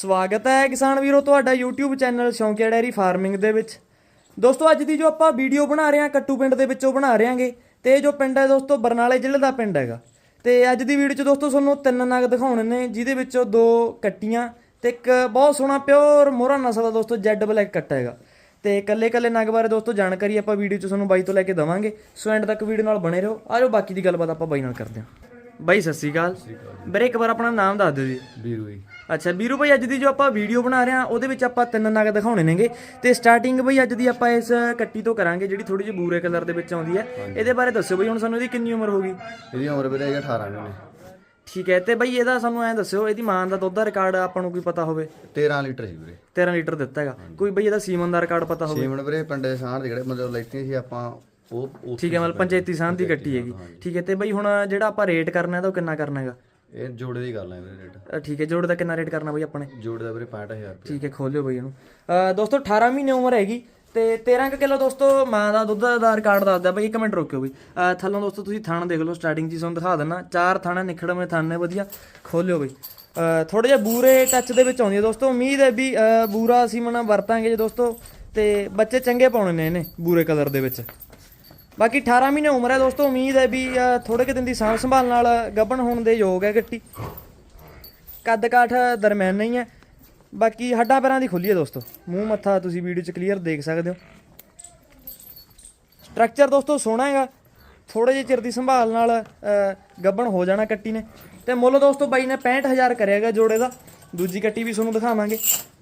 ਸਵਾਗਤ ਹੈ ਕਿਸਾਨ ਵੀਰੋ ਤੁਹਾਡਾ YouTube ਚੈਨਲ ਸ਼ੌਂਕੀਆ ਡੈਰੀ ਫਾਰਮਿੰਗ ਦੇ ਵਿੱਚ। ਦੋਸਤੋ ਅੱਜ ਦੀ ਜੋ ਆਪਾਂ ਵੀਡੀਓ ਬਣਾ ਰਹੇ ਹਾਂ ਕੱਟੂ ਪਿੰਡ ਦੇ ਵਿੱਚੋਂ ਬਣਾ ਰਹੇ ਹਾਂਗੇ। ਤੇ ਇਹ ਜੋ ਪਿੰਡ ਹੈ ਦੋਸਤੋ ਬਰਨਾਲੇ ਜ਼ਿਲ੍ਹੇ ਦਾ ਪਿੰਡ ਹੈਗਾ। ਤੇ ਅੱਜ ਦੀ ਵੀਡੀਓ 'ਚ ਦੋਸਤੋ ਤੁਹਾਨੂੰ ਤਿੰਨ ਨਗ ਦਿਖਾਉਣੇ ਨੇ ਜਿਹਦੇ ਵਿੱਚੋਂ ਦੋ ਕੱਟੀਆਂ ਤੇ ਇੱਕ ਬਹੁਤ ਸੋਹਣਾ ਪਿਓਰ ਮੋਹਰਾ ਨਸਲ ਦਾ ਦੋਸਤੋ ਜੈਡ ਬਲੈਕ ਕੱਟਾ ਹੈਗਾ। ਤੇ ਇਕੱਲੇ ਇਕੱਲੇ ਨਗ ਬਾਰੇ ਦੋਸਤੋ ਜਾਣਕਾਰੀ ਆਪਾਂ ਵੀਡੀਓ 'ਚ ਤੁਹਾਨੂੰ ਬਾਈ ਤੋਂ ਲੈ ਕੇ ਦਵਾਂਗੇ। ਸੋ ਐਂਡ ਤੱਕ ਵੀਡੀਓ ਨਾਲ ਬਣੇ ਰਹੋ। ਆਜੋ ਬਾਕੀ ਦੀ ਗੱਲਬਾਤ ਆਪਾਂ ਬਾਈ ਨਾਲ ਕਰਦੇ ਹਾਂ। ਬਾਈ ਸਤਿ ਸ਼੍ਰੀ ਅਕਾਲ। ਵੀਰੇ ਇੱਕ ਵਾਰ ਆਪਣਾ ਨਾਮ ਦੱਸ ਦਿਓ ਜੀ। ਵੀਰੂ ਜੀ। ਅੱਛਾ ਵੀਰੂ ਭਾਈ ਅੱਜ ਦੀ ਜੋ ਆਪਾਂ ਵੀਡੀਓ ਬਣਾ ਰਹੇ ਹਾਂ ਉਹਦੇ ਵਿੱਚ ਆਪਾਂ ਤਿੰਨ ਨਗ ਦਿਖਾਉਣੇ ਨੇਗੇ। ਤੇ ਸਟਾਰਟਿੰਗ ਬਈ ਅੱਜ ਦੀ ਆਪਾਂ ਇਸ ਕੱਟੀ ਤੋਂ ਕਰਾਂਗੇ ਜਿਹੜੀ ਥੋੜੀ ਜਿਹੀ ਬੂਰੇ ਕਲਰ ਦੇ ਵਿੱਚ ਆਉਂਦੀ ਹੈ। ਇਹਦੇ ਬਾਰੇ ਦੱਸਿਓ ਬਈ ਹੁਣ ਸਾਨੂੰ ਇਹਦੀ ਕਿੰਨੀ ਉਮਰ ਹੋਗੀ ਇਹਦੀ ਉਮਰ ਵੀਰੇ ਹੈਗੀ 18 ਮਹੀਨੇ। ਠੀਕ ਹੈ ਤੇ ਬਈ ਇਹਦਾ ਸਾਨੂੰ ਐਂ ਦੱਸਿਓ ਇਹਦੀ ਮਾਂ ਦਾ ਦੁੱਧ ਦਾ ਰਿਕਾਰਡ ਆਪਾਂ ਨੂੰ ਕੋਈ ਪਤਾ ਹੋਵੇ? 13 ਲੀਟਰ ਸੀ ਵੀਰੇ। 13 ਲੀਟਰ ਦਿੱਤਾ ਹੈਗਾ। ਕੋਈ ਬਈ ਇਹਦਾ ਸੀਮਨ ਦਾ ਰਿਕਾਰਡ ਪਤਾ ਹੋਵੇ? ਸੀਮਨ ਵੀਰੇ ਪਿੰਡੇ ਸਾਹ ਜਿਹੜੇ ਮਤਲਬ ਲੈਤੀਆਂ ਸੀ ਆਪਾਂ ਉਹ ਠੀਕ ਹੈ ਮਤਲਬ ਪੰਚਾਇਤੀ ਸਾਂਝ ਦੀ ਕੱਟੀ ਹੈਗੀ। ਠੀਕ ਹੈ ਤੇ ਬਈ ਹੁਣ ਜਿਹੜਾ ਆਪਾਂ ਰੇਟ ਕਰਨਾ ਹੈ ਤਾਂ ਉਹ ਕਿੰਨਾ ਕਰਨਾ ਹੈਗਾ? ਇਹ ਜੋੜੇ ਦੀ ਗੱਲ ਹੈ ਵੀਰੇ ਰੇਟ ਅ, ਠੀਕ ਹੈ ਜੋੜ ਦਾ ਕਿੰਨਾ ਰੇਟ ਕਰਨਾ ਬਈ ਆਪਣੇ? ਜੋੜੇ ਦਾ ਵੀਰੇ 65000 ਰੁਪਏ ਠੀਕ ਹੈ ਖੋਲਿਓ ਬਈ ਇਹਨੂੰ। ਅ, ਦੋਸਤੋ 18 ਮਹੀਨੇ ਉਮਰ ਹੈਗੀ ਤੇ 13 ਕੁ ਕਿਲੋ ਦੋਸਤੋ ਮਾਂ ਦਾ ਦੁੱਧ ਦਾ ਰਿਕਾਰਡ ਦੱਸਦਾ ਬਈ ਇੱਕ ਮਿੰਟ ਰੁਕਿਓ ਬਈ। ਅ, ਥੱਲੋਂ ਦੋਸਤੋ ਤੁਸੀਂ ਥਣ ਦੇਖ ਲਓ ਸਟਾਰਟਿੰਗ 'ਚ ਹੀ ਤੁਹਾਨੂੰ ਦਿਖਾ ਦਿੰਨਾ ਚਾਰ ਥਾਣਾ ਨਿਖੜਵੇਂ ਥਣ ਨੇ ਵਧੀਆ। ਖੋਲਿਓ ਬਈ। ਥੋੜੇ ਜਿਹਾ ਬੂਰੇ ਟੱਚ ਦੇ ਵਿੱਚ ਆਉਂਦੀ ਹੈ ਦੋਸਤੋ। ਉਮੀਦ ਹੈ ਵੀ ਅ, ਬੂਰਾ ਅਸੀਂ ਮਨਾ ਵਰਤਾਂਗੇ ਜੇ ਦੋਸਤੋ। ਤੇ ਬੱਚੇ ਚੰਗੇ ਪਾਉਣੇ ਨੇ ਇਹਨੇ ਬੂਰੇ ਕਲਰ ਦੇ ਵਿੱਚ। ਬਾਕੀ 18 ਮਹੀਨੇ ਉਮਰ ਹੈ ਦੋਸਤੋ ਉਮੀਦ ਹੈ ਵੀ ਅ, ਥੋੜੇ ਕਿ ਦਿਨ ਦੀ ਸਾਂਭ ਸੰਭਾਲ ਨਾਲ ਗੱਭਣ ਹੋਣ ਦੇ ਯੋਗ ਹੈ ਗੱਟੀ। ਕੱਦ ਕਾਠ ਦਰਮਿਆਨ ਨਹੀਂ ਹੈ। ਬਾਕੀ ਹੱਡਾਂ ਪੈਰਾਂ ਦੀ ਖੁੱਲੀ ਹੈ ਦੋਸਤੋ। ਮੂੰਹ ਮੱਥਾ ਤੁਸੀਂ ਵੀਡੀਓ 'ਚ ਕਲੀਅਰ ਦੇਖ ਸਕਦੇ ਹੋ। ਸਟਰਕਚਰ ਦੋਸਤੋ ਸੋਹਣਾ ਹੈਗਾ। ਥੋੜੇ ਜਿਹੇ ਚਿਰ ਦੀ ਸੰਭਾਲ ਨਾਲ ਗੱਬਣ ਹੋ ਜਾਣਾ ਕੱਟੀ ਨੇ। ਤੇ ਮੁੱਲ ਦੋਸਤੋ ਬਾਈ ਨੇ 65000 ਕਰਿਆਗਾ ਜੋੜੇ ਦਾ। ਦੂਜੀ ਕੱਟੀ ਵੀ ਤੁਹਾਨੂੰ ਦਿਖਾਵਾਂਗੇ।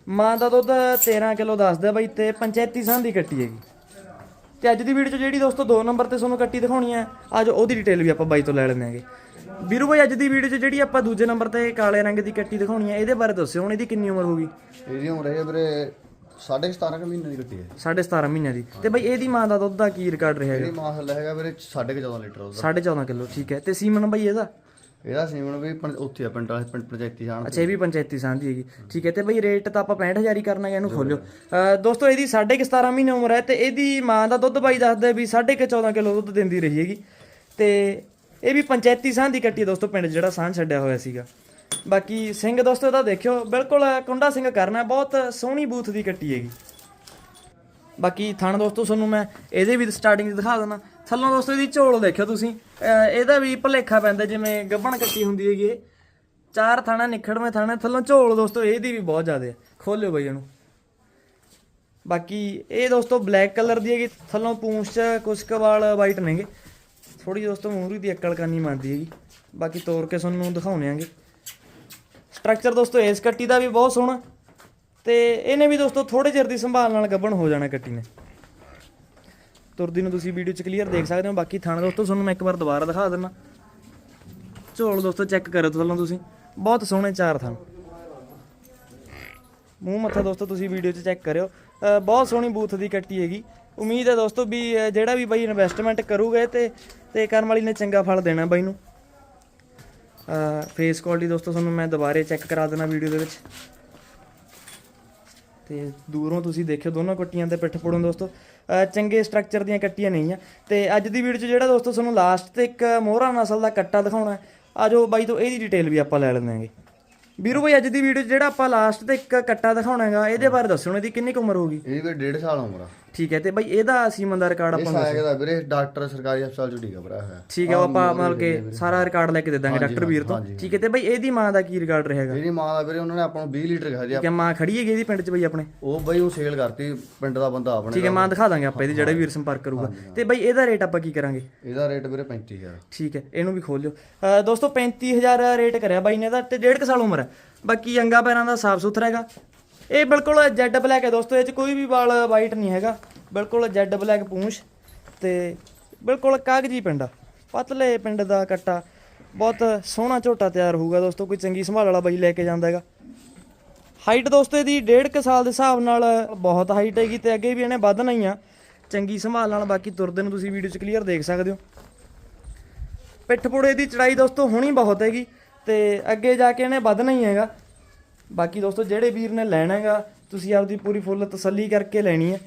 ਮਾਂ ਦਾ ਦੁੱਧ 13 ਕਿਲੋ ਦੱਸਦਾ ਬਾਈ ਤੇ ਪੰਚਾਇਤੀ ਸਾਂ ਦੀ ਕੱਟੀ ਹੈਗੀ। ਤੇ ਅੱਜ ਦੀ ਵੀਡੀਓ 'ਚ ਜਿਹੜੀ ਦੋਸਤੋ 2 ਨੰਬਰ ਤੇ ਤੁਹਾਨੂੰ ਕੱਟੀ ਦਿਖਾਉਣੀ ਹੈ ਅੱਜ ਉਹਦੀ ਡਿਟੇਲ ਵੀ ਆਪਾਂ ਬਾਈ ਤੋਂ ਲੈ ਲੈਂਦੇ ਆਂਗੇ। ਵੀਰੂ ਭਾਈ ਅੱਜ ਦੀ ਵੀਡੀਓ 'ਚ ਜਿਹੜੀ ਆਪਾਂ ਦੂਜੇ ਨੰਬਰ ਤੇ ਕਾਲੇ ਰੰਗ ਦੀ ਕੱਟੀ ਦਿਖਾਉਣੀ ਹੈ ਇਹਦੇ ਬਾਰੇ ਦੱਸਿਓ ਹੁਣ ਇਹਦੀ ਕਿੰਨੀ ਉਮਰ ਹੋਊਗੀ ਇਹਦੀ ਉਮਰ ਹੈ ਵੀਰੇ 17.5 ਮਹੀਨੇ ਦੀ ਕੱਟੀ ਹੈ। 17.5 ਮਹੀਨਿਆਂ ਦੀ। ਤੇ ਬਈ ਇਹਦੀ ਮਾਂ ਦਾ ਦੁੱਧ ਦਾ ਕੀ ਰਿਕਾਰਡ ਰਿਹਾ ਹੈਗਾ? ਇਹਦੀ ਮਾਂ ਹੱਲ ਹੈਗਾ ਵੀਰੇ 14.5 ਲੀਟਰ ਉਹਦਾ 14.5 ਕਿਲੋ ਠੀਕ ਹੈ। ਤੇ ਸੀਮਨ ਬਈ ਇਹਦਾ? ਇਹਦਾ ਸੀਮਨ ਵੀ ਪੰ- ਉੱਥੇ ਆ ਪਿੰਡ ਵਾਲੇ ਪਿੰਡ ਪੰਚਾਇਤੀ ਸਾਹ ਅੱਛਾ ਇਹ ਵੀ ਪੰਚਾਇਤੀ ਸਾਂਝੀ ਹੈਗੀ। ਠੀਕ ਹੈ ਤੇ ਬਈ ਰੇਟ ਤਾਂ ਆਪਾਂ 65000 ਹੀ ਕਰਨਾ ਹੈ ਇਹਨੂੰ ਖੋਲਿਓ। ਅਹ ਦੋਸਤੋ ਇਹਦੀ 17.5 ਮਹੀਨੇ ਉਮਰ ਹੈ ਤੇ ਇਹਦੀ ਮਾਂ ਦਾ ਦੁੱਧ ਬਾਈ ਦੱਸਦਾ ਵੀ 14.5 ਕਿਲੋ ਦੁੱਧ ਦਿੰਦੀ ਰਹੀ ਹੈਗੀ। ਤੇ ਇਹ ਵੀ ਪੰਚਾਇਤੀ ਸਾਂਝ ਦੀ ਕੱਟੀ ਹੈ ਦੋਸਤੋ ਪਿੰਡ ਜਿਹੜਾ ਸਾਂਝ ਛੱਡਿਆ ਹੋਇਆ ਸੀਗਾ। ਬਾਕੀ ਸਿੰਘ ਦੋਸਤੋ ਇਹਦਾ ਦੇਖਿਓ ਬਿਲਕੁਲ ਕੁੰਡਾ ਸਿੰਘ ਕਰਨਾ ਬਹੁਤ ਸੋਹਣੀ ਬੂਥ ਦੀ ਕੱਟੀ ਹੈਗੀ। ਬਾਕੀ ਥਣ ਦੋਸਤੋ ਤੁਹਾਨੂੰ ਮੈਂ ਇਹਦੇ ਵੀ ਸਟਾਰਟਿੰਗ ਦਿਖਾ ਦਿੰਦਾ। ਥੱਲੋਂ ਦੋਸਤੋ ਇਹਦੀ ਝੋਲ ਦੇਖਿਓ ਤੁਸੀਂ। ਇਹਦਾ ਵੀ ਭਲੇਖਾ ਪੈਂਦਾ ਜਿਵੇਂ ਗੱਭਣ ਕੱਟੀ ਹੁੰਦੀ ਹੈਗੀ ਇਹ। ਚਾਰ ਥਾਣਾ ਨਿਖੜਵੇਂ ਥਾਣਾ, ਥੱਲੋਂ ਝੋਲ ਦੋਸਤੋ ਇਹਦੀ ਵੀ ਬਹੁਤ ਜ਼ਿਆਦਾ ਹੈ। ਖੋਲਿਓ ਬਈ ਇਹਨੂੰ। ਬਾਕੀ ਇਹ ਦੋਸਤੋ ਬਲੈਕ ਕਲਰ ਦੀ ਹੈਗੀ, ਥੱਲੋਂ ਪੂੰਛ ਚ ਕੁਛ ਕੁ ਵਾਈਟ ਨੇਗੇ ਥੋੜੀ ਦੋਸਤੋ ਮੂਹਰੀ ਦੀ ਅਕਲ ਕਰਨੀ ਮੰਨਦੀ ਹੈਗੀ। ਬਾਕੀ ਤੋੜ ਕੇ ਤੁਹਾਨੂੰ ਦਿਖਾਉਣੇ ਆਂਗੇ। ਸਟਰਕਚਰ ਦੋਸਤੋ ਇਸ ਕੱਟੀ ਦਾ ਵੀ ਬਹੁਤ ਸੋਹਣਾ। ਤੇ ਇਹਨੇ ਵੀ ਦੋਸਤੋ ਥੋੜੇ ਚਿਰ ਦੀ ਸੰਭਾਲ ਨਾਲ ਗੱਬਣ ਹੋ ਜਾਣਾ ਕੱਟੀ ਨੇ। ਤੁਰਦੀ ਨੂੰ ਤੁਸੀਂ ਵੀਡੀਓ 'ਚ ਕਲੀਅਰ ਦੇਖ ਸਕਦੇ ਹੋ, ਬਾਕੀ ਥਾਣਾ ਦੋਸਤੋ, ਤੁਹਾਨੂੰ ਮੈਂ ਇੱਕ ਵਾਰ ਦੁਬਾਰਾ ਦਿਖਾ ਦਿੰਦਾ। ਝੋਲ ਦੋਸਤੋ ਚੈੱਕ ਕਰੋ ਤੁਹਾਨੂੰ ਤੁਸੀਂ। ਬਹੁਤ ਸੋਹਣੇ ਚਾਰ ਥਣ ਮੂੰਹ ਮੱਥਾ ਦੋਸਤੋ, ਤੁਸੀਂ ਵੀਡੀਓ 'ਚ ਚੈੱਕ ਕਰਿਓ। ਬਹੁਤ ਸੋਹਣੀ ਬੂਥ ਦੀ ਕੱਟੀ ਹੈਗੀ। ਉਮੀਦ ਹੈ ਦੋਸਤੋ ਵੀ ਜਿਹੜਾ ਵੀ ਬਾਈ ਇਨਵੈਸਟਮੈਂਟ ਕਰੂਗਾ ਇਹ ਤੇ ਤੇ ਕਰਨ ਵਾਲੀ ਨੇ ਚੰਗਾ ਫਲ ਦੇਣਾ ਬਾਈ ਨੂੰ। ਫੇਸ ਕੁਆਲਿਟੀ ਦੋਸਤੋ, ਤੁਹਾਨੂੰ ਮੈਂ ਦੁਬਾਰੇ ਚੈੱਕ ਕਰਾ ਦੇਣਾ ਵੀਡੀਓ ਦੇ ਵਿੱਚ। ਤੇ ਦੂਰੋਂ ਤੁਸੀਂ ਦੇਖਿਓ ਦੋਨੋਂ ਕੱਟੀਆਂ ਤੇ ਪਿੱਠ ਪੜੋਂ ਦੋਸਤੋ। ਚੰਗੇ ਸਟਰਕਚਰ ਦੀਆਂ ਕੱਟੀਆਂ ਨਹੀਂ ਆ ਤੇ ਅੱਜ ਦੀ ਵੀਡੀਓ 'ਚ ਜਿਹੜਾ ਦੋਸਤੋ ਤੁਹਾਨੂੰ ਲਾਸਟ ਤੇ ਇੱਕ ਮੋਹਰਾ ਨਸਲ ਦਾ ਕੱਟਾ ਦਿਖਾਉਣਾ ਹੈ ਆਜੋ ਬਾਈ ਤੋਂ ਇਹਦੀ ਡਿਟੇਲ ਵੀ ਆਪਾਂ ਲੈ ਲੈਂਦੇ ਵੀਰੂ ਭਾਈ ਅੱਜ ਦੀ ਵੀਡੀਓ 'ਚ ਜਿਹੜਾ ਆਪਾਂ ਲਾਸਟ ਤੇ ਇੱਕ ਕੱਟਾ ਦਿਖਾਉਣਾ ਹੈਗਾ, ਇਹਦੇ ਬਾਰੇ ਦੱਸੋ ਇਹਦੀ ਕਿੰਨੀ ਕੁ ਉਮਰ ਹੋਊਗੀ ਇਹਦੀ ਵੀ 1.5 ਸਾਲ ਉਮਰ ਆ। ਠੀਕ ਹੈ ਤੇ ਬਾਈ ਇਹਦਾ ਸੀਮਨ ਦਾ ਰਿਕਾਰਡ ਇਹ ਆਪਾਂ ਸਾਇਕ ਦਾ ਵੀਰੇ ਡਾਕਟਰ ਸਰਕਾਰੀ ਹਸਪਤਾਲ ਚ ਭਰਾ ਹੋਇਆ। ਠੀਕ ਹੈ ਉਹ ਆਪਾਂ ਮਤਲਬ ਕਿ ਸਾਰਾ ਰਿਕਾਰਡ ਲੈ ਕੇ ਦੇ ਦਾਂਗੇ ਡਾਕਟਰ ਵੀਰ ਤੋਂ। ਠੀਕ ਹੈ ਤੇ ਬਾਈ ਇਹਦੀ ਮਾਂ ਦਾ ਕੀ ਰਿਕਾਰਡ ਰਹੇਗਾ? ਇਹਦੀ ਮਾਂ ਦਾ ਵੀਰੇ ਉਹਨਾਂ ਨੇ ਆਪਾਂ ਨੂੰ 20 ਲੀਟਰ ਜੀ ਠੀਕ ਹੈ ਮਾਂ ਖੜੀ ਹੈਗੀ ਇਹਦੀ ਪਿੰਡ 'ਚ ਬਾਈ ਆਪਣੇ? ਉਹ ਬਈ ਉਹ ਸੇਲ ਕਰਤੀ ਪਿੰਡ ਦਾ ਬੰਦਾ ਆਪਣੇ ਠੀਕ ਹੈ ਮਾਂ ਦਿਖਾ ਦਾਂਗੇ ਆਪਾਂ ਇਹਦੀ ਜਿਹੜਾ ਵੀਰ ਸੰਪਰਕ ਕਰੂਗਾ। ਤੇ ਬਾਈ ਇਹਦਾ ਰੇਟ ਆਪਾਂ ਕੀ ਕਰਾਂਗੇ? ਇਹਦਾ ਰੇਟ ਵੀਰੇ 35000 ਠੀਕ ਹੈ ਇਹਨੂੰ ਵੀ ਖੋਲ ਲਿਓ ਅਹ ਦੋਸਤੋ 35000 ਰੇਟ ਕਰਿਆ ਬਾਈ ਨੇ ਦਾ ਤੇ ਡੇਢ ਕੁ ਸਾਲ ਉਮਰ ਹੈ। ਬਾਕੀ ਅੰਗਾ ਪੈਰਾਂ ਦਾ ਸਾਫ਼ ਸੁਥਰਾ ਹੈਗਾ। ਇਹ ਬਿਲਕੁਲ ਜੈਡ ਬਲੈਕ ਹੈ ਦੋਸਤੋ, ਇਹ ਚ ਕੋਈ ਵੀ ਵਾਲ ਵਾਈਟ ਨਹੀਂ ਹੈਗਾ। ਬਿਲਕੁਲ ਜੈਡ ਬਲੈਕ ਪੂੰਛ ਤੇ ਬਿਲਕੁਲ ਕਾਗਜੀ ਪਿੰਡਾ ਪਤਲੇ ਪਿੰਡ ਦਾ ਕੱਟਾ। ਬਹੁਤ ਸੋਹਣਾ ਝੋਟਾ ਤਿਆਰ ਹੋਊਗਾ ਦੋਸਤੋ, ਕੋਈ ਚੰਗੀ ਸੰਭਾਲ ਵਾਲਾ ਬਾਈ ਲੈ ਕੇ ਜਾਂਦਾ ਹੈਗਾ। ਹਾਈਟ ਦੋਸਤੋ, ਇਹਦੀ ਡੇਢ ਕੁ ਸਾਲ ਦੇ ਹਿਸਾਬ ਨਾਲ ਬਹੁਤ ਹਾਈਟ ਹੈਗੀ ਤੇ ਅੱਗੇ ਵੀ ਇਹਨੇ ਵਧਣਾ ਹੀ ਆ। ਚੰਗੀ ਸੰਭਾਲ ਨਾਲ ਬਾਕੀ ਤੁਰਦੇ ਨੂੰ ਤੁਸੀਂ ਵੀਡੀਓ 'ਚ ਕਲੀਅਰ ਦੇਖ ਸਕਦੇ ਹੋ। ਪਿੱਠ ਪੁੜੇ ਦੀ ਚੜਾਈ ਦੋਸਤੋ, ਹੁਣੀ ਬਹੁਤ ਹੈਗੀ ਤੇ ਅੱਗੇ ਜਾ ਕੇ ਇਹਨੇ ਵਧਣਾ ਹੀ ਹੈਗਾ। ਬਾਕੀ ਦੋਸਤੋ, ਜਿਹੜੇ ਵੀਰ ਨੇ ਲੈਣਾ ਹੈਗਾ, ਤੁਸੀਂ ਆਪਦੀ ਪੂਰੀ ਫੁੱਲ ਤਸੱਲੀ ਕਰਕੇ ਲੈਣੀ ਹੈ।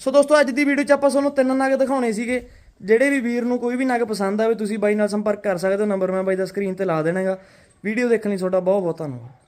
ਸੋ ਦੋਸਤੋ, ਅੱਜ ਦੀ ਵੀਡੀਓ 'ਚ ਆਪਾਂ ਤੁਹਾਨੂੰ ਤਿੰਨ ਨਗ ਦਿਖਾਉਣੇ ਸੀਗੇ। ਜਿਹੜੇ ਵੀ ਵੀਰ ਨੂੰ ਕੋਈ ਵੀ ਨਗ ਪਸੰਦ ਆਵੇ, ਤੁਸੀਂ ਬਾਈ ਨਾਲ ਸੰਪਰਕ ਕਰ ਸਕਦੇ ਹੋ। ਨੰਬਰ ਮੈਂ ਬਾਈ ਦਾ ਸਕਰੀਨ ਤੇ ਲਾ ਦੇਣਾਗਾ ਵੀਡੀਓ ਦੇਖਣ ਲਈ ਤੁਹਾਡਾ ਬਹੁਤ ਬਹੁਤ ਧੰਨਵਾਦ।